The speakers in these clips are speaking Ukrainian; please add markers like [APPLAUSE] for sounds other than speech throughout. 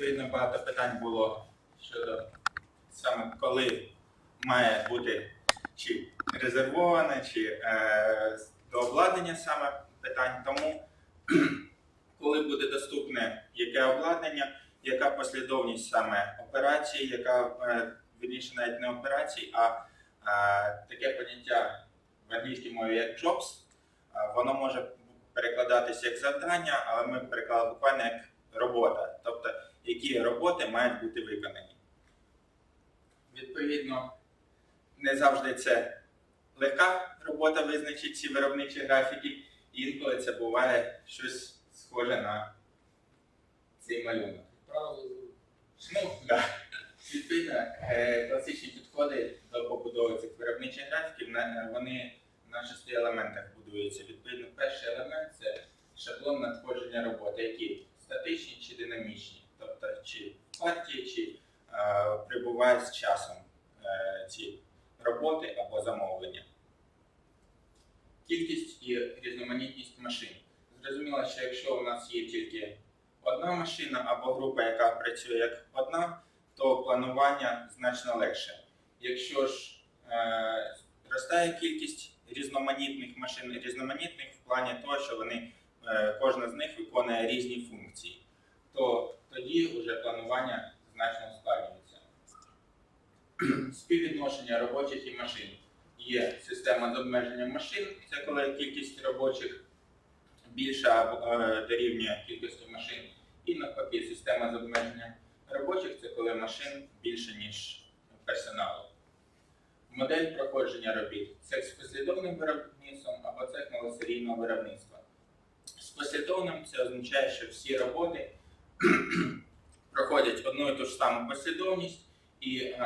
відповідно багато питань було щодо саме коли має бути чи резервоване, чи е, до обладнання саме питань. Тому [CLEARS THROAT] коли буде доступне яке обладнання, яка послідовність саме операції, яка е, навіть не операцій, а е, таке поняття в англійській мові як jobs, е, воно може перекладатися як завдання, але ми переклали буквально як робота, тобто які роботи мають бути виконані. Відповідно, не завжди це легка робота визначить ці виробничі графіки, інколи це буває щось схоже на цей малюнок. Ну, да. Відповідно, е, класичні підходи до побудови цих виробничих графіків, вони на шести елементах будуються. Відповідно, перший елемент це шаблон надходження роботи, які статичні чи динамічні, тобто чи партії, чи е, прибувають з часом е, ці роботи або замовлення. Кількість і різноманітність машин. Зрозуміло, що якщо у нас є тільки одна машина або група, яка працює як одна, то планування значно легше. Якщо ж е, зростає кількість різноманітних машин, різноманітних в плані того, що вони, е, кожна з них виконує різні функції, то тоді вже планування значно ускладнюється. Співвідношення робочих і машин. Є система з обмеженням машин, це коли кількість робочих більша або, е, дорівнює кількості машин. І навпаки, система з обмеженням робочих це коли машин більше, ніж персоналу. Модель проходження робіт це з послідовним виробництвом або цех малосерійного виробництва. З послідовним це означає, що всі роботи [CLEARS THROAT] проходять одну і ту ж саму послідовність і е,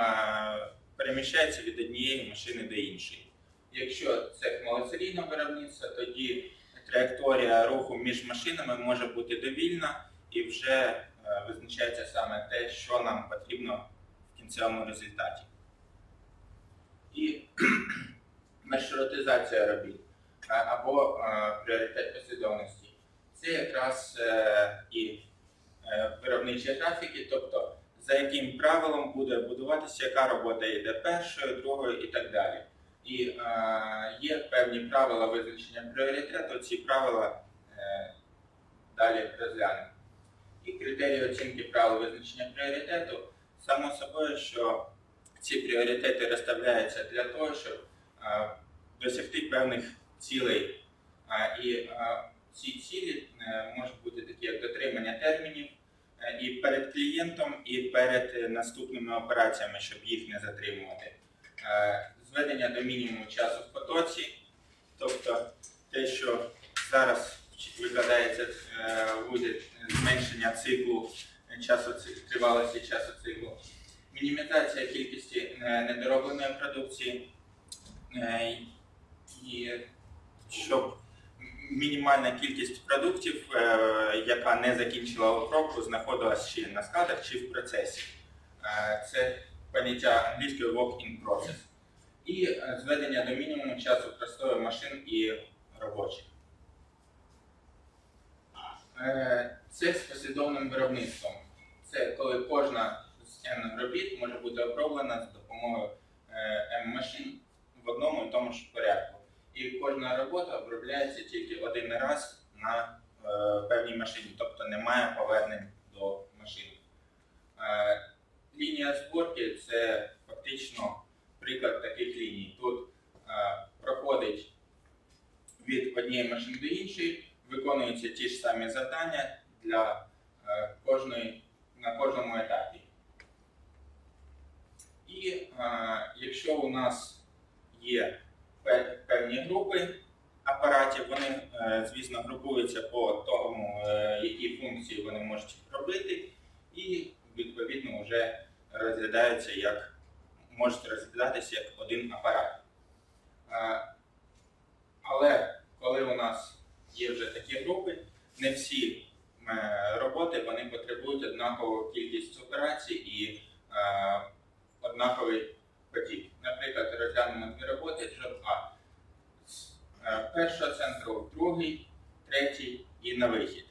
переміщаються від однієї машини до іншої. Якщо цех малосерійного виробництва, тоді траєкторія руху між машинами може бути довільна і вже е, визначається саме те, що нам потрібно в кінцевому результаті. І [CLEARS THROAT] маршрутизація робіт е, або е, пріоритет послідовності. Це якраз е, і виробничі графіки, тобто за яким правилом буде будуватися, яка робота йде першою, другою і так далі. І е, є певні правила визначення пріоритету, ці правила е, далі розглянемо. І критерії оцінки правил визначення пріоритету, само собою, що ці пріоритети розставляються для того, щоб е, досягти певних цілей. Е, і е, ці цілі е, можуть бути такі, як дотримання термінів е, і перед клієнтом, і перед е, наступними операціями, щоб їх не затримувати. Зведення до мінімуму часу в потоці, тобто те, що зараз викладається буде зменшення циклу часу тривалості часу циклу, мінімізація кількості недоробленої продукції, і щоб мінімальна кількість продуктів, е, яка не закінчила обробку, знаходилась ще на складах чи в процесі. Е, Це поняття англійської work in process. І е, зведення до мінімуму часу простою машин і робочих. Це з послідовним виробництвом. Це коли кожна з N робіт може бути оброблена за допомогою е, M машин в одному і тому ж порядку. І кожна робота обробляється тільки один раз на е, певній машині, тобто немає повернень до машини. Е, Лінія зборки це фактично приклад таких ліній. Тут е, проходить від однієї машини до іншої, виконуються ті ж самі завдання для е, кожної, на кожному етапі. І е, якщо у нас є пе- певні групи апаратів, вони, е, звісно, групуються по тому, е, які функції вони можуть робити, і відповідно вже розглядаються як можуть розглядатися як один апарат. Е, Але коли у нас є вже такі групи, не всі роботи вони потребують однакову кількість операцій і е, однаковий потік. Наприклад, розглянемо дві роботи job А з першого центру другий, третій і на вихід.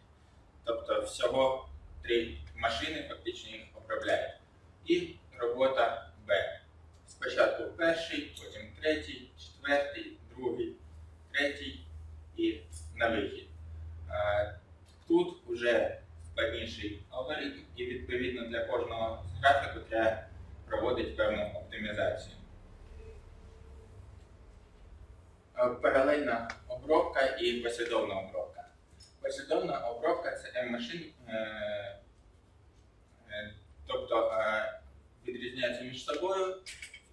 Тобто всього три машини фактично їх обробляють. І робота Б. Спочатку перший, потім третій, четвертий, другий, третій і на вихід. Тут вже складніший алгоритм, і відповідно для кожного графіку треба проводити певну оптимізацію. Е, Паралельна обробка і послідовна обробка. Послідовна обробка це М-машин, е, е, тобто е, відрізняються між собою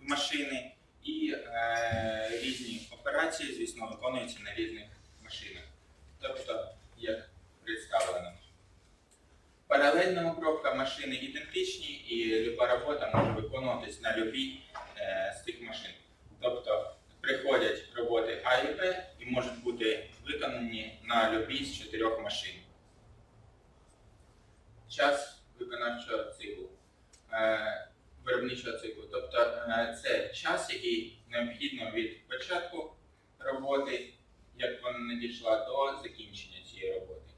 машини і е, різні операції, звісно, виконуються на різних машинах. Тобто, як представлено. Паралельна обробка машини ідентичні і люба робота може виконуватись на любій е, з цих машин. Тобто приходять А і можуть бути виконані на любій з чотирьох машин. Час виконавчого циклу. Е, виробничого циклу. Тобто е, це час, який необхідно від початку роботи, як вона надійшла, до закінчення цієї роботи.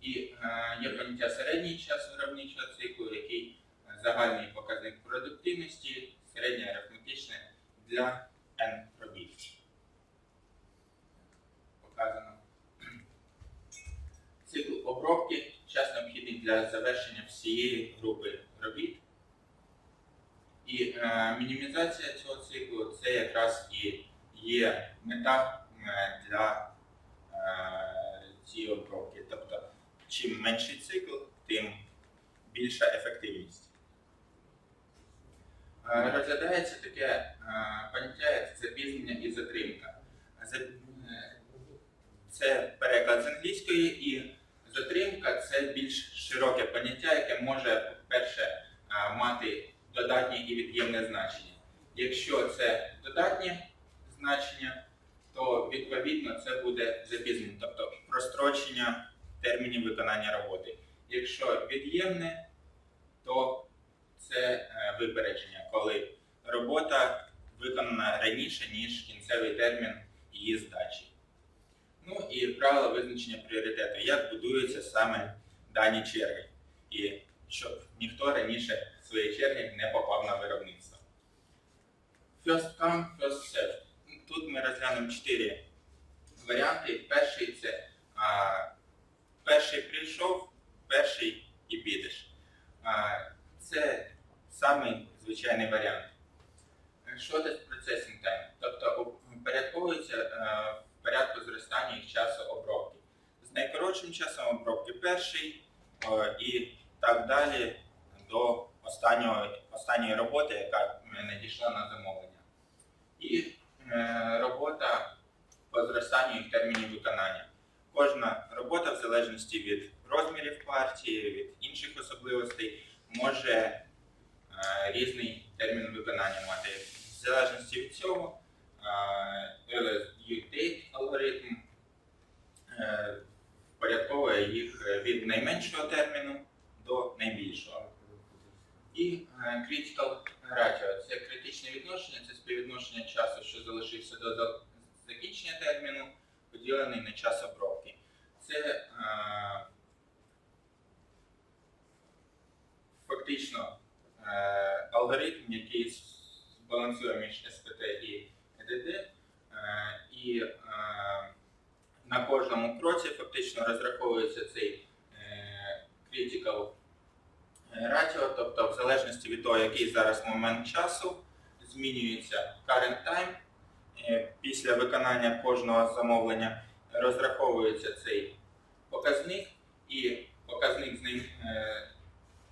І е, є поняття середній час виробничого циклу, який загальний показник продуктивності, середнє арифметичне для N робіт. Показано. Цикл обробки час необхідний для завершення всієї групи робіт. І е, мінімізація цього циклу це якраз і є мета е, для е, цієї обробки. Тобто, чим менший цикл, тим більша ефективність. Е, розглядається таке е, поняття як запізнення і затримка. Це переклад з англійської і затримка це більш широке поняття, яке може, по-перше, мати додатнє і від'ємне значення. Якщо це додатнє значення, то відповідно це буде запізнення, тобто прострочення термінів виконання роботи. Якщо від'ємне, то це е, випередження, коли робота виконана раніше, ніж кінцевий термін її здачі. Ну і правила визначення пріоритету, як будуються саме дані черги. І щоб ніхто раніше своєї черги не попав на виробництво. First come, first served. Тут ми розглянемо чотири варіанти. Перший це а, перший прийшов, перший і підеш. А, це самий звичайний варіант. Shortest processing time, тобто упорядковується в порядку зростання їх часу обробки. З найкоротшим часом обробки перший е, і так далі до останнього, останньої роботи, яка надійшла на замовлення. І е, робота по зростанню їх термінів виконання. Кожна робота, в залежності від розмірів партії, від інших особливостей, може е, різний термін виконання мати. В залежності від цього, е, date алгоритм е, впорядковує їх від найменшого терміну до найбільшого. І е, critical ratio – це критичне відношення, це співвідношення часу, що залишився до закінчення терміну, поділений на час обробки. Це е, фактично алгоритм, який збалансує між СПТ і ЕДД, е, на кожному кроці фактично розраховується цей е, critical Радіо, тобто в залежності від того, який зараз момент часу, змінюється current time. Е, Після виконання кожного замовлення розраховується цей показник, і показник з ним, е,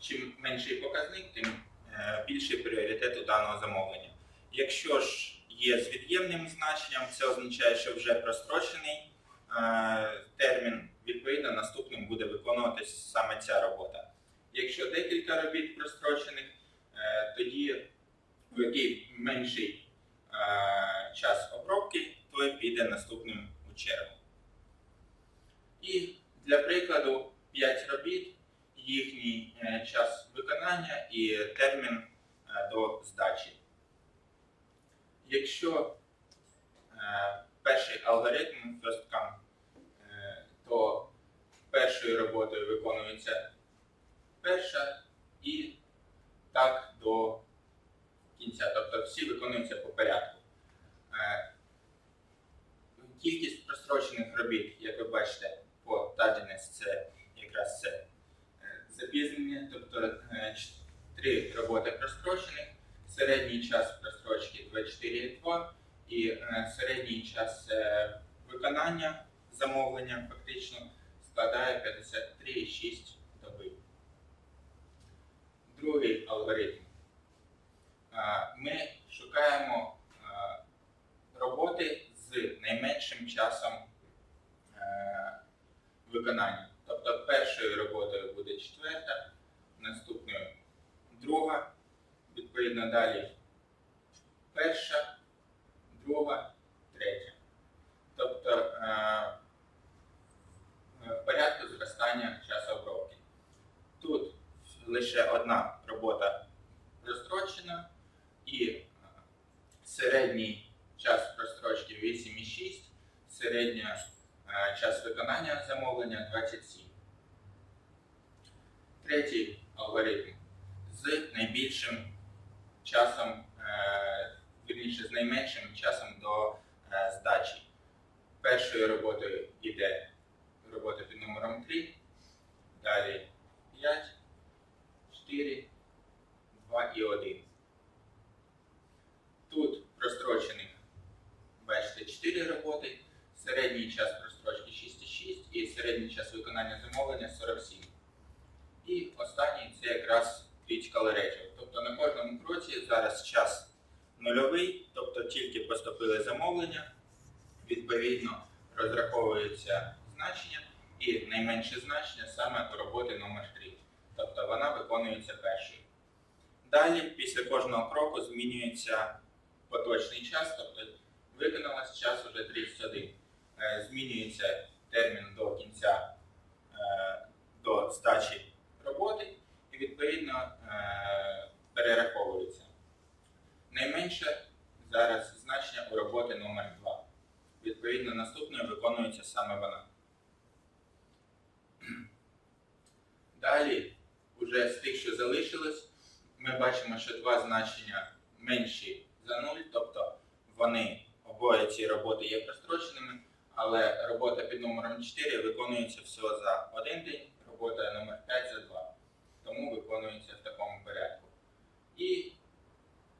чим менший показник, тим е, більший пріоритет у даного замовлення. Якщо ж є з від'ємним значенням, це означає, що вже прострочений е, термін, відповідно, наступним буде виконуватись саме ця робота. Якщо декілька робіт прострочених, е, тоді в який менший е, час обробки, той піде наступним у чергу. І для прикладу 5 робіт, їхній час виконання і термін до здачі. Якщо е, перший алгоритм first е, то першою роботою виконується перша і так до кінця. Тобто всі виконуються по порядку. Е, Кількість прострочених робіт, як ви бачите, по Tardiness це якраз це е, запізнення, тобто е, три роботи прострочених, середній час прострочки 24,2 і е, середній час е, виконання замовлення фактично складає 53,6 доби. Другий алгоритм. Е, Ми шукаємо роботи з найменшим часом виконання. Тобто першою роботою буде четверта, наступною друга, відповідно далі перша, друга, третя. Тобто е, е, порядку зростання часу обробки. Тут лише одна робота розстрочена і е, середній час прострочки 8,6, середня час виконання замовлення 27. Третій алгоритм з найбільшим часом, е, вірніше, з найменшим часом до е, здачі. Першою роботою йде робота під номером 3, далі 5, 4, 2 і 1. Тут прострочених, бачите, 4 роботи, середній час прострочки 6,6 і середній час виконання замовлення 47. І останній це якраз critical ratio. Тобто на кожному кроці зараз час нульовий, тобто тільки поступили замовлення, відповідно розраховується значення і найменше значення саме у роботи номер 3. Тобто вона виконується першою. Далі, після кожного кроку, змінюється поточний час, тобто виконалось час уже 31. Е, Змінюється термін до кінця е, до здачі роботи і відповідно е, перераховується. Найменше зараз значення у роботи номер 2. Відповідно, наступною виконується саме вона. Далі, уже з тих, що залишилось, ми бачимо, що два значення менші за 0, тобто вони обоє ці роботи є простроченими, але робота під номером 4 виконується всього за один день, робота номер 5 за 2. Тому виконується в такому порядку. І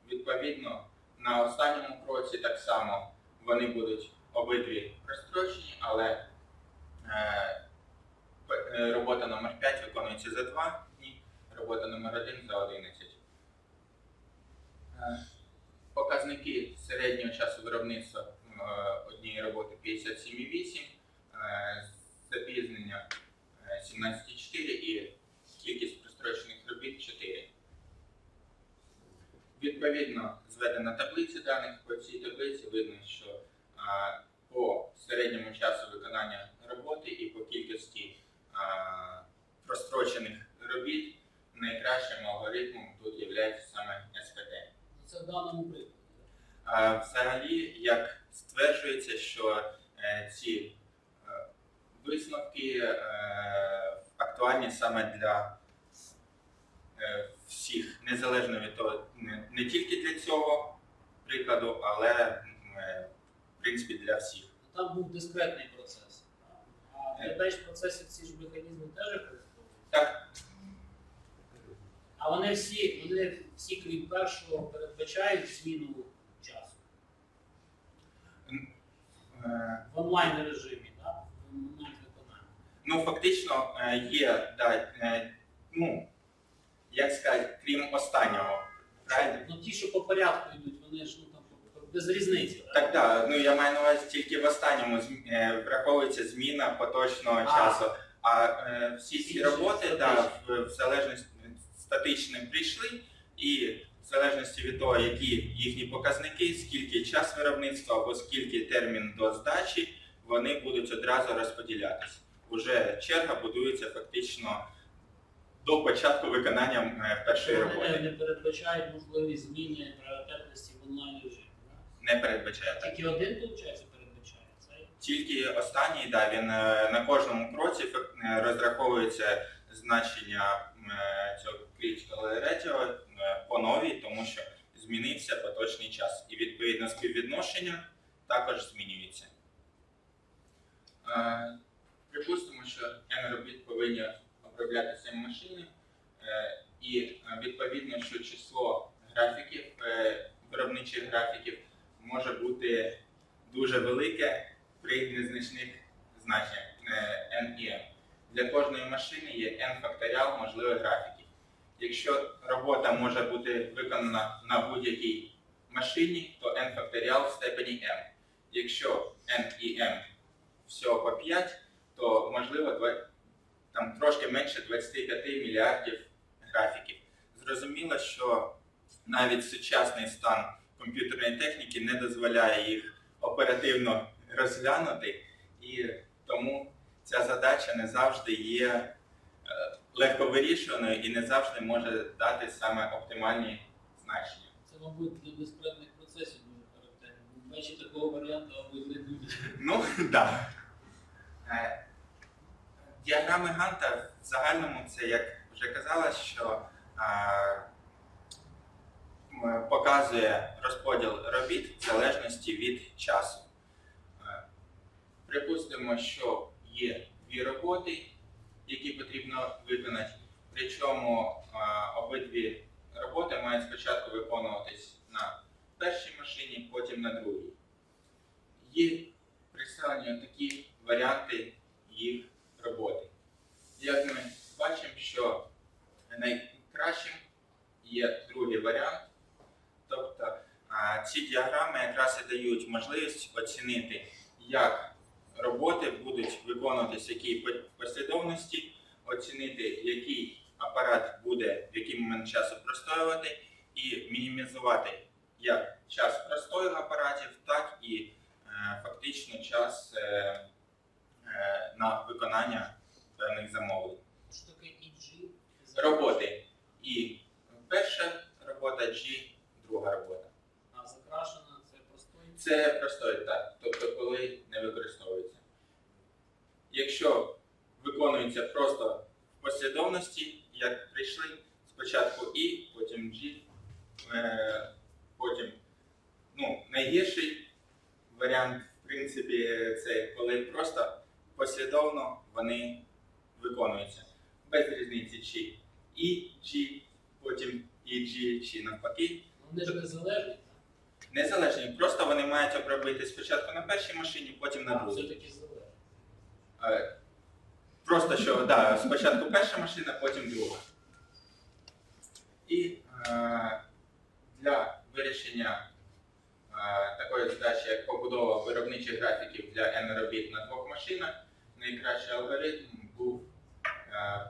відповідно на останньому кроці так само вони будуть обидві прострочені, але е, е, робота номер 5 виконується за 2 дні, робота номер 1 за 11. Е, Показники середнього часу виробництва е, однієї роботи 57,8, е, запізнення е, 17,4 і кількість прострочених робіт 4. Відповідно, зведена таблиця даних. По цій таблиці видно, що по середньому часу виконання роботи і по кількості прострочених робіт найкращим алгоритмом тут є саме СПТ. Це в даному прикладі. Взагалі, як стверджується, що е, ці е, висновки е, актуальні саме для всіх, незалежно від того, не, тільки для цього прикладу, але в принципі для всіх. Там був дискретний процес. А в беч процесі ці ж механізми теж використовуються? Так. А вони всі, вони всі, крім першого, передбачають зміну часу Е, в онлайн режимі, так? В онлайн виконанні. Ну, фактично е, є, да, е, ну, як сказати, крім останнього. Правильно? Ну ті, що по порядку йдуть, вони ж ну без різниці. Так, так, ну я маю на увазі тільки в останньому е, враховується зміна поточного А. часу. А е, всі ці Інші роботи да, в, в залежності статично прийшли, і в залежності від того, які їхні показники, скільки час виробництва або скільки термін до здачі, вони будуть одразу розподілятися. Уже черга будується фактично до початку виконання е, першої Вони не, роботи. не передбачають можливі зміни пріоритетності в онлайн режимі. Не передбачає. Тільки один, виходить, передбачає. Цей Тільки останній, да, він е, на кожному кроці е, розраховується значення е, цього Critical Radio е, по новій, тому що змінився поточний час. І відповідно співвідношення також змінюється. Припустимо, що N робіт повинні оброблятися машини, і відповідно, що число графіків, виробничих графіків може бути дуже велике при незначних значеннях е, N і M. Для кожної машини є n факторіал можливих графіків. Якщо робота може бути виконана на будь-якій машині, то n факторіал в степені m. Якщо n і m всього по 5, то можливо там трошки менше 25 мільярдів графіків. Зрозуміло, що навіть сучасний стан комп'ютерної техніки не дозволяє їх оперативно розглянути, і тому ця задача не завжди є е, легко вирішуваною і не завжди може дати саме оптимальні значення. Це, мабуть, для безпредних процесів дуже характерно. Бачите, такого варіанту, мабуть, не буде. Ну, так. Да. Е, Діаграми Ганта в загальному це, як вже казала, що е, м, показує розподіл робіт в залежності від часу. Е, Припустимо, що є дві роботи, які потрібно виконати. Причому е, обидві роботи мають спочатку виконуватись на першій машині, потім на другій. Є представлені такі варіанти їх роботи. Як ми бачимо, що найкращим є другий варіант. Тобто ці діаграми якраз і дають можливість оцінити, як роботи будуть виконуватися по- послідовності, оцінити, який апарат буде в який момент часу простоювати, і мінімізувати як час простою апаратів, так і е, фактично час е, е, на виконання певних замовлень. Що таке? Роботи. І перша робота, G, друга робота. А закрашена це простой. Це простої, так, тобто коли не використовується. Якщо виконується просто в послідовності, як прийшли, спочатку І, потім G, е, потім ну, найгірший варіант, в принципі, це коли просто послідовно вони виконуються. Без різниці чи І, G, потім і G, чи навпаки. Вони ж незалежні? Незалежні, просто вони мають обробити спочатку на першій машині, потім на другій. все-таки залежні. Е, Просто що да, спочатку перша машина, потім друга. І е, для вирішення е, такої задачі, як побудова виробничих графіків для N робіт на двох машинах, найкращий алгоритм був е,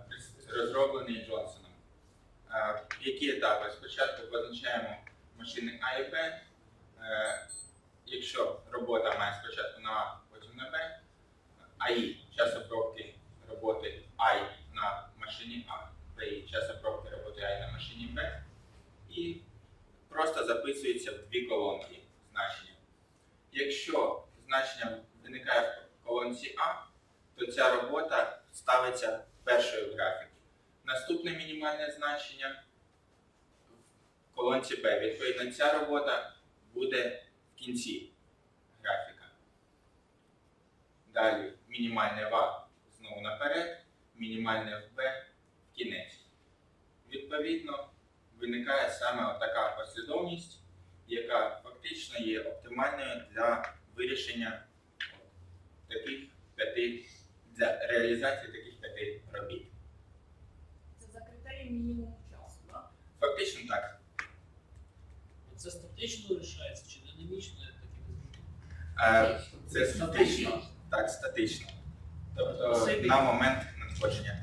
розроблений Джонсоном. Е, які етапи? Спочатку позначаємо машини А і Б. Е, якщо робота має спочатку на А, потім на Б, АІ час обробки роботи I на машині А, БІ час обробки роботи I на машині Б. І просто записується в дві колонки значення. Якщо значення виникає в колонці А, то ця робота ставиться першою в графіку. Наступне мінімальне значення колонці Б. Відповідно, ця робота буде в кінці графіка. Далі мінімальне в А знову наперед, мінімальне в Б в кінець. Відповідно, виникає саме така послідовність, яка фактично є оптимальною для вирішення таких п'яти, для реалізації таких п'яти робіт. Це за критерієм мінімуму часу, так? Фактично так. Статично вирішається чи динамічно. Е, Це статично. Так, статично. Тобто на момент надходження.